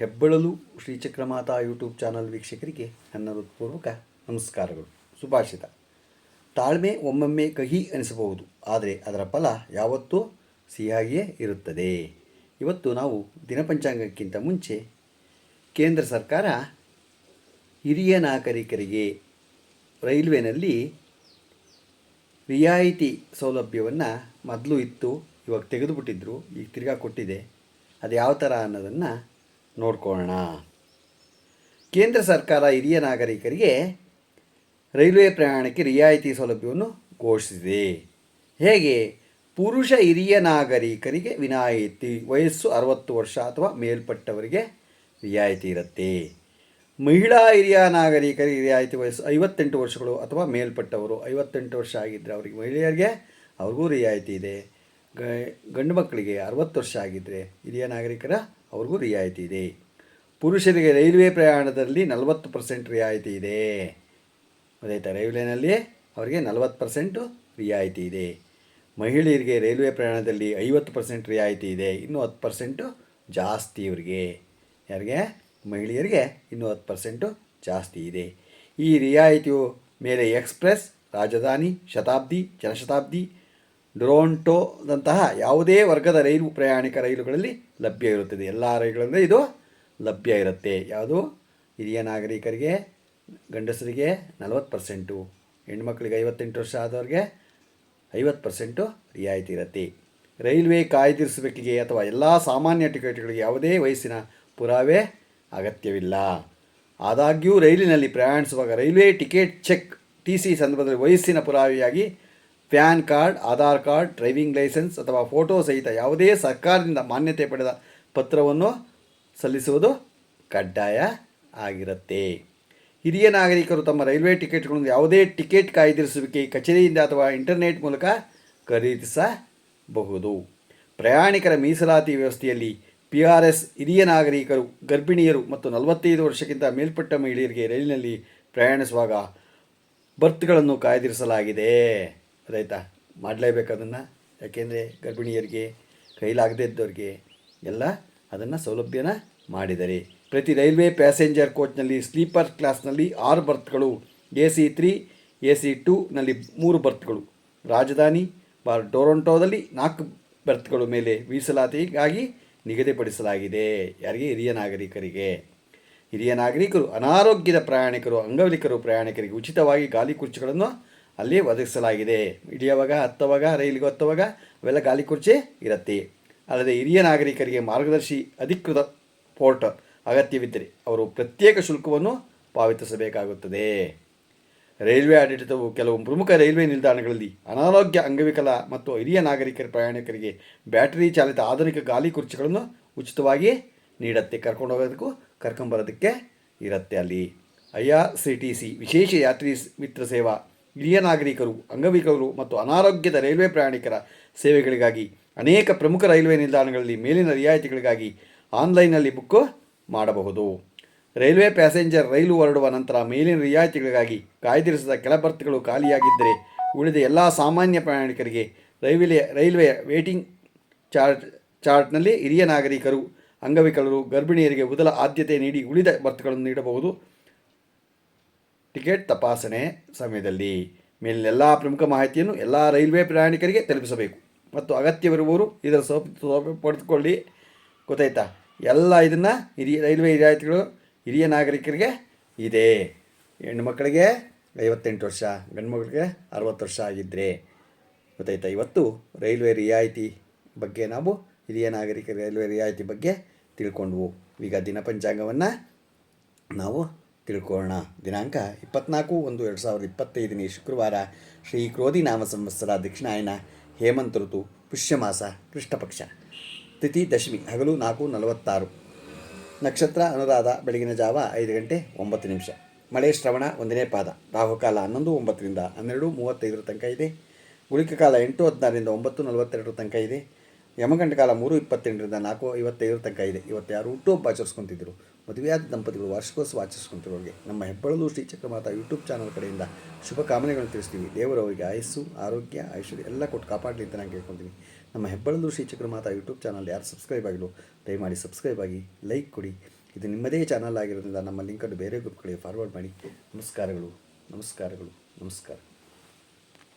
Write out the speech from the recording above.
ಹೆಬ್ಬಳಲು ಶ್ರೀಚಕ್ರಮಾತಾ YouTube channel ವೀಕ್ಷಕರಿಗೆ ನನ್ನ ಹೃತ್ಪೂರ್ವಕ ನಮಸ್ಕಾರಗಳು. ಸುಭಾಷಿತ ತಾಳ್ಮೆ ಒಮ್ಮೊಮ್ಮೆ ಕಹಿ ಅನಿಸಬಹುದು ಆದರೆ ಅದರ ಫಲ ಯಾವತ್ತೂ ಸಿಹಿಯಾಗಿಯೇ ಇರುತ್ತದೆ. ಇವತ್ತು ನಾವು ದಿನಪಂಚಾಂಗಕ್ಕಿಂತ ಮುಂಚೆ ಕೇಂದ್ರ ಸರ್ಕಾರ ಹಿರಿಯ ನಾಗರಿಕರಿಗೆ ರೈಲ್ವೆನಲ್ಲಿ ರಿಯಾಯಿತಿ ಸೌಲಭ್ಯವನ್ನು ಮೊದಲು ಇತ್ತು, ಇವಾಗ ತೆಗೆದುಬಿಟ್ಟಿದ್ರು, ಈಗ ತಿರ್ಗಾ ಕೊಟ್ಟಿದೆ. ಅದು ಯಾವ ಥರ ಅನ್ನೋದನ್ನು ನೋಡ್ಕೊಳ್ಳೋಣ. ಕೇಂದ್ರ ಸರ್ಕಾರ ಹಿರಿಯ ನಾಗರಿಕರಿಗೆ ರೈಲ್ವೆ ಪ್ರಯಾಣಕ್ಕೆ ರಿಯಾಯಿತಿ ಸೌಲಭ್ಯವನ್ನು ಘೋಷಿಸಿದೆ. ಹೇಗೆ? ಪುರುಷ ಹಿರಿಯ ನಾಗರಿಕರಿಗೆ ವಿನಾಯಿತಿ, ವಯಸ್ಸು ಅರವತ್ತು ವರ್ಷ ಅಥವಾ ಮೇಲ್ಪಟ್ಟವರಿಗೆ ರಿಯಾಯಿತಿ ಇರುತ್ತೆ. ಮಹಿಳಾ ಹಿರಿಯ ನಾಗರಿಕರಿಗೆ ರಿಯಾಯಿತಿ ವಯಸ್ಸು ಐವತ್ತೆಂಟು ವರ್ಷಗಳು ಅಥವಾ ಮೇಲ್ಪಟ್ಟವರು ಐವತ್ತೆಂಟು ವರ್ಷ ಆಗಿದ್ದರೆ ಅವರಿಗೆ ಮಹಿಳೆಯರಿಗೆ ಅವ್ರಿಗೂ ರಿಯಾಯಿತಿ ಇದೆ. ಗಂಡು ಮಕ್ಕಳಿಗೆ ಅರವತ್ತು ವರ್ಷ ಆಗಿದ್ದರೆ ಹಿರಿಯ ನಾಗರಿಕರ ಅವ್ರಿಗೂ ರಿಯಾಯಿತಿ ಇದೆ. ಪುರುಷರಿಗೆ ರೈಲ್ವೆ ಪ್ರಯಾಣದಲ್ಲಿ ನಲವತ್ತು ಪರ್ಸೆಂಟ್ ರಿಯಾಯಿತಿ ಇದೆ. ಗೊತ್ತಾಯ್ತಾ ರೈಲ್ವೆನಲ್ಲಿ ಅವರಿಗೆ ನಲವತ್ತು ಪರ್ಸೆಂಟು ರಿಯಾಯಿತಿ ಇದೆ. ಮಹಿಳೆಯರಿಗೆ ರೈಲ್ವೆ ಪ್ರಯಾಣದಲ್ಲಿ ಐವತ್ತು ಪರ್ಸೆಂಟ್ ರಿಯಾಯಿತಿ ಇದೆ. ಇನ್ನೂ ಹತ್ತು ಪರ್ಸೆಂಟು ಜಾಸ್ತಿ ಇವರಿಗೆ. ಯಾರಿಗೆ? ಮಹಿಳೆಯರಿಗೆ ಇನ್ನೂ ಹತ್ತು ಪರ್ಸೆಂಟು ಜಾಸ್ತಿ ಇದೆ. ಈ ರಿಯಾಯಿತಿಯು ಮೇಲೆ ಎಕ್ಸ್ಪ್ರೆಸ್, ರಾಜಧಾನಿ, ಶತಾಬ್ದಿ, ಜನಶತಾಬ್ದಿ ಡುರೋಂಟೋದಂತಹ ಯಾವುದೇ ವರ್ಗದ ರೈಲು ಪ್ರಯಾಣಿಕ ರೈಲುಗಳಲ್ಲಿ ಲಭ್ಯ ಇರುತ್ತದೆ. ಎಲ್ಲ ರೈಲುಗಳಲ್ಲಿ ಇದು ಲಭ್ಯ ಇರುತ್ತೆ. ಯಾವುದು? ಹಿರಿಯ ನಾಗರಿಕರಿಗೆ, ಗಂಡಸರಿಗೆ ನಲವತ್ತು ಪರ್ಸೆಂಟು ಹೆಣ್ಮಕ್ಳಿಗೆ ಐವತ್ತೆಂಟು ವರ್ಷ ಆದವ್ರಿಗೆ ಐವತ್ತು ಪರ್ಸೆಂಟು ರಿಯಾಯಿತಿ ಇರುತ್ತೆ. ರೈಲ್ವೆ ಕಾಯ್ದಿರಿಸಬೇಕಿಗೆ ಅಥವಾ ಎಲ್ಲ ಸಾಮಾನ್ಯ ಟಿಕೆಟ್ಗಳಿಗೆ ಯಾವುದೇ ವಯಸ್ಸಿನ ಪುರಾವೆ ಅಗತ್ಯವಿಲ್ಲ. ಆದಾಗ್ಯೂ ರೈಲಿನಲ್ಲಿ ಪ್ರಯಾಣಿಸುವಾಗ railway ticket check, T C ಸಂದರ್ಭದಲ್ಲಿ ವಯಸ್ಸಿನ ಪುರಾವೆಯಾಗಿ PAN card, Aadhaar card, driving licence ಅಥವಾ ಫೋಟೋ ಸಹಿತ ಯಾವುದೇ ಸರ್ಕಾರದಿಂದ ಮಾನ್ಯತೆ ಪಡೆದ ಪತ್ರವನ್ನು ಸಲ್ಲಿಸುವುದು ಕಡ್ಡಾಯ ಆಗಿರುತ್ತೆ. ಹಿರಿಯ ನಾಗರಿಕರು ತಮ್ಮ ರೈಲ್ವೆ ಟಿಕೆಟ್ಗಳನ್ನು ಯಾವುದೇ ಟಿಕೆಟ್ ಕಾಯ್ದಿರಿಸುವಿಕೆ, ಕಚೇರಿಯಿಂದ ಅಥವಾ ಇಂಟರ್ನೆಟ್ ಮೂಲಕ ಖರೀದಿಸಬಹುದು. ಪ್ರಯಾಣಿಕರ ಮೀಸಲಾತಿ ವ್ಯವಸ್ಥೆಯಲ್ಲಿ ಪಿ ಆರ್ ಎಸ್ ಹಿರಿಯ ನಾಗರಿಕರು, ಗರ್ಭಿಣಿಯರು ಮತ್ತು ನಲವತ್ತೈದು ವರ್ಷಕ್ಕಿಂತ ಮೇಲ್ಪಟ್ಟ ಮಹಿಳೆಯರಿಗೆ ರೈಲಿನಲ್ಲಿ ಪ್ರಯಾಣಿಸುವಾಗ ಬರ್ತ್ಗಳನ್ನು ಕಾಯ್ದಿರಿಸಲಾಗಿದೆ. ಆಯ್ತಾ ಮಾಡಲೇಬೇಕು ಅದನ್ನು ಯಾಕೆಂದರೆ ಗರ್ಭಿಣಿಯರಿಗೆ, ಕೈಲಾಗದೇ ಇದ್ದವ್ರಿಗೆ ಎಲ್ಲ ಅದನ್ನು ಸೌಲಭ್ಯನ ಮಾಡಿದರೆ. ಪ್ರತಿ ರೈಲ್ವೆ ಪ್ಯಾಸೆಂಜರ್ ಕೋಚ್ನಲ್ಲಿ, ಸ್ಲೀಪರ್ ಕ್ಲಾಸ್ನಲ್ಲಿ ಆರು ಬರ್ತ್ಗಳು, A C three, A C ಟೂನಲ್ಲಿ ಮೂರು ಬರ್ತ್ಗಳು. ರಾಜಧಾನಿ ಬಾರ್ ಟೊರೊಂಟೋದಲ್ಲಿ ನಾಲ್ಕು ಬರ್ತ್ಗಳು ಮೇಲೆ ಮೀಸಲಾತಿಗಾಗಿ ನಿಗದಿಪಡಿಸಲಾಗಿದೆ. ಯಾರಿಗೆ? ಹಿರಿಯ ನಾಗರಿಕರಿಗೆ. ಹಿರಿಯ ನಾಗರಿಕರು, ಅನಾರೋಗ್ಯದ ಪ್ರಯಾಣಿಕರು ಅಂಗವಿಕಲರು ಪ್ರಯಾಣಿಕರಿಗೆ ಉಚಿತವಾಗಿ ಗಾಲಿ ಕುರ್ಚಿಗಳನ್ನು ಅಲ್ಲಿ ಒದಗಿಸಲಾಗಿದೆ. ಇಳಿಯುವಾಗ ಹತ್ತುವಾಗ, ರೈಲಿಗೆ ಹತ್ತುವಾಗ ಅವೆಲ್ಲ ಗಾಲಿ ಕುರ್ಚಿ ಇರುತ್ತೆ. ಅಲ್ಲದೆ ಹಿರಿಯ ನಾಗರಿಕರಿಗೆ ಮಾರ್ಗದರ್ಶಿ ಅಧಿಕೃತ ಪೋರ್ಟ್ ಅಗತ್ಯವಿದ್ದರೆ ಅವರು ಪ್ರತ್ಯೇಕ ಶುಲ್ಕವನ್ನು ಪಾವತಿಸಬೇಕಾಗುತ್ತದೆ. ರೈಲ್ವೆ ಆಡಳಿತವು ಕೆಲವು ಪ್ರಮುಖ ರೈಲ್ವೆ ನಿಲ್ದಾಣಗಳಲ್ಲಿ ಅನಾರೋಗ್ಯ, ಅಂಗವಿಕಲ ಮತ್ತು ಹಿರಿಯ ನಾಗರಿಕರ ಪ್ರಯಾಣಿಕರಿಗೆ ಬ್ಯಾಟರಿ ಚಾಲಿತ ಆಧುನಿಕ ಗಾಲಿ ಕುರ್ಚಿಗಳನ್ನು ಉಚಿತವಾಗಿ ನೀಡುತ್ತೆ. ಕರ್ಕೊಂಡು ಹೋಗೋದಕ್ಕೂ ಕರ್ಕೊಂಬರೋದಕ್ಕೆ ಇರುತ್ತೆ ಅಲ್ಲಿ. I R C T C ವಿಶೇಷ ಯಾತ್ರಿ ಮಿತ್ರ ಸೇವಾ ಹಿರಿಯ ನಾಗರಿಕರು, ಅಂಗವಿಕಲರು ಮತ್ತು ಅನಾರೋಗ್ಯದ ರೈಲ್ವೆ ಪ್ರಯಾಣಿಕರ ಸೇವೆಗಳಿಗಾಗಿ ಅನೇಕ ಪ್ರಮುಖ ರೈಲ್ವೆ ನಿಲ್ದಾಣಗಳಲ್ಲಿ ಮೇಲಿನ ರಿಯಾಯಿತಿಗಳಿಗಾಗಿ ಆನ್ಲೈನ್ನಲ್ಲಿ ಬುಕ್ ಮಾಡಬಹುದು. ರೈಲ್ವೆ ಪ್ಯಾಸೆಂಜರ್ ರೈಲು ಹೊರಡುವ ನಂತರ ಮೇಲಿನ ರಿಯಾಯಿತಿಗಳಿಗಾಗಿ ಕಾಯ್ದಿರಿಸಿದ ಕೆಳ ಬರ್ತ್ಗಳು ಖಾಲಿಯಾಗಿದ್ದರೆ ಉಳಿದ ಎಲ್ಲ ಸಾಮಾನ್ಯ ಪ್ರಯಾಣಿಕರಿಗೆ ರೈಲ್ವೆ ರೈಲ್ವೆ ವೇಟಿಂಗ್ ಚಾರ್ಟ್ ಚಾರ್ಟ್ನಲ್ಲಿ ಹಿರಿಯ ನಾಗರಿಕರು, ಅಂಗವಿಕಲರು, ಗರ್ಭಿಣಿಯರಿಗೆ ಮೊದಲ ಆದ್ಯತೆ ನೀಡಿ ಉಳಿದ ಬರ್ತ್ಗಳನ್ನು ನೀಡಬಹುದು. ಟಿಕೆಟ್ ತಪಾಸಣೆ ಸಮಯದಲ್ಲಿ ಮೇಲಿನ ಎಲ್ಲ ಪ್ರಮುಖ ಮಾಹಿತಿಯನ್ನು ಎಲ್ಲ ರೈಲ್ವೆ ಪ್ರಯಾಣಿಕರಿಗೆ ತಲುಪಿಸಬೇಕು. ಮತ್ತು ಅಗತ್ಯವಿರುವವರು ಇದರ ಸೌಪ ಸೌಲಭ್ಯ ಪಡೆದುಕೊಳ್ಳಿ ಗೊತ್ತಾಯ್ತಾ? ಎಲ್ಲ ಇದನ್ನು ಹಿರಿಯ ರೈಲ್ವೆ ರಿಯಾಯಿತಿಗಳು ಹಿರಿಯ ನಾಗರಿಕರಿಗೆ ಇದೆ. ಹೆಣ್ಣು ಮಕ್ಕಳಿಗೆ ಐವತ್ತೆಂಟು ವರ್ಷ, ಗಂಡು ಮಕ್ಕಳಿಗೆ ಅರವತ್ತು ವರ್ಷ ಆಗಿದ್ದರೆ ಗೊತ್ತಾಯ್ತಾ? ಇವತ್ತು ರೈಲ್ವೆ ರಿಯಾಯಿತಿ ಬಗ್ಗೆ ನಾವು ಹಿರಿಯ ನಾಗರಿಕ ರೈಲ್ವೆ ರಿಯಾಯಿತಿ ಬಗ್ಗೆ ತಿಳ್ಕೊಂಡ್ವು. ಈಗ ದಿನ ಪಂಚಾಂಗವನ್ನು ನಾವು ತಿಳ್ಕೊಳ್ಳೋಣ. ದಿನಾಂಕ ಇಪ್ಪತ್ನಾಲ್ಕು ಒಂದು ಎರಡು ಸಾವಿರದ ಇಪ್ಪತ್ತೈದನೇ ಶುಕ್ರವಾರ ಶ್ರೀ ಕ್ರೋಧಿ ನಾಮ ಸಂವತ್ಸರ ದಕ್ಷಿಣಾಯನ ಹೇಮಂತ ಋತು ಪುಷ್ಯಮಾಸ ಕೃಷ್ಣಪಕ್ಷ. ತಿಥಿ, ದಶಮಿ, ಹಗಲು ನಾಲ್ಕು ನಲವತ್ತಾರು. ನಕ್ಷತ್ರ ಅನುರಾಧ ಬೆಳಗಿನ ಜಾವ ಐದು ಗಂಟೆ ಒಂಬತ್ತು ನಿಮಿಷ. ಮಳೆ, ಶ್ರವಣ ಒಂದನೇ ಪಾದ. ರಾಹುಕಾಲ ಹನ್ನೊಂದು, ಒಂಬತ್ತರಿಂದ ಹನ್ನೆರಡು ಮೂವತ್ತೈದರ ತನಕ ಇದೆ. ಗುಳಿಕ ಕಾಲ ಎಂಟು, ಹದಿನಾರರಿಂದ ಒಂಬತ್ತು ನಲವತ್ತೆರಡರ ತನಕ ಇದೆ. ಯಮಗಂಟ ಕಾಲ ಮೂರು, ಇಪ್ಪತ್ತೆಂಟರಿಂದ ನಾಲ್ಕು ಐವತ್ತೈದರ ತನಕ ಇದೆ. ಇವತ್ತು ಯಾರು ಹುಟ್ಟುಹಬ್ಬ ಆಚರಿಸ್ಕೊತಿದ್ರು? ಮದುವೆಯಾದ ದಂಪತಿಗಳು ವಾರ್ಷಿಕೋತ್ಸವ ಆಚರಿಸ್ಕೊಂತಿರೋರಿಗೆ ನಮ್ಮ ಹೆಬ್ಬಳಲು ಶ್ರೀ ಚಕ್ರಮಾತಾ ಯೂಟ್ಯೂಬ್ ಚಾನಲ್ ಕಡೆಯಿಂದ ಶುಭ ಕಾಮನೆಗಳನ್ನು ತಿಳಿಸ್ತೀವಿ. ದೇವರು ಅವರಿಗೆ ಆಯಸ್ಸು, ಆರೋಗ್ಯ, ಐಶ್ವರ್ಯ ಎಲ್ಲ ಕೊಟ್ಟು ಕಾಪಾಡಲಿ ಅಂತ ನಾನು ಕೇಳ್ಕೊತೀನಿ. ನಮ್ಮ ಹೆಬ್ಬಳಲು ಶ್ರೀ ಚಕ್ರಮಾತಾ ಯೂಟ್ಯೂಬ್ ಚಾನಲ್ ಯಾರು ಸಬ್ಸ್ಕ್ರೈಬ್ ಆಗಿಲ್ಲ ದಯಮಾಡಿ ಸಬ್ಸ್ಕ್ರೈಬ್ ಆಗಿ, ಲೈಕ್ ಕೊಡಿ. ಇದು ನಿಮ್ಮದೇ ಚಾನಲ್ ಆಗಿರೋದ್ರಿಂದ ನಮ್ಮ ಲಿಂಕನ್ನು ಬೇರೆ ಗ್ರೂಪ್ಗಳಿಗೆ ಫಾರ್ವರ್ಡ್ ಮಾಡಿ. ನಮಸ್ಕಾರಗಳು ನಮಸ್ಕಾರಗಳು, ನಮಸ್ಕಾರ.